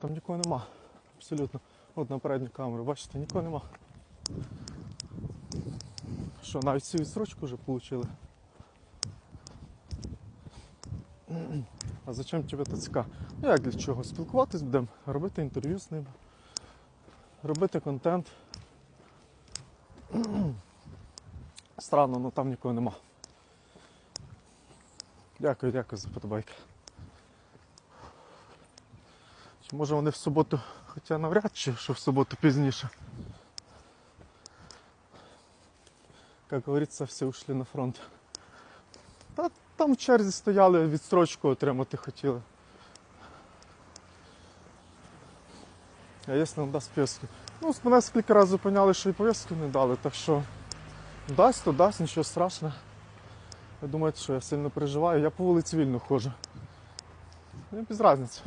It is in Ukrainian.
Там нікого нема. Абсолютно. От на передню камеру, бачите, нікого нема. Що, навіть цю відсрочку вже отримали? А зачем тебе ТЦК? Ну як для чого? Спілкуватись будемо, робити інтерв'ю з ним, робити контент. Странно, але там нікого нема. Дякую, дякую за подобайки. Може вони в суботу, хоча навряд чи, що в суботу пізніше. Як говориться, всі ушли на фронт. Та там в черзі стояли, відстрочку отримати хотіли. А якщо не дасть повістку? Ну, мене скільки разів зупиняли, що і повістку не дали, так що дасть, то дасть, нічого страшного. Ви думаєте, що я сильно переживаю? Я по вулиці вільно ходжу. Мені без різниці.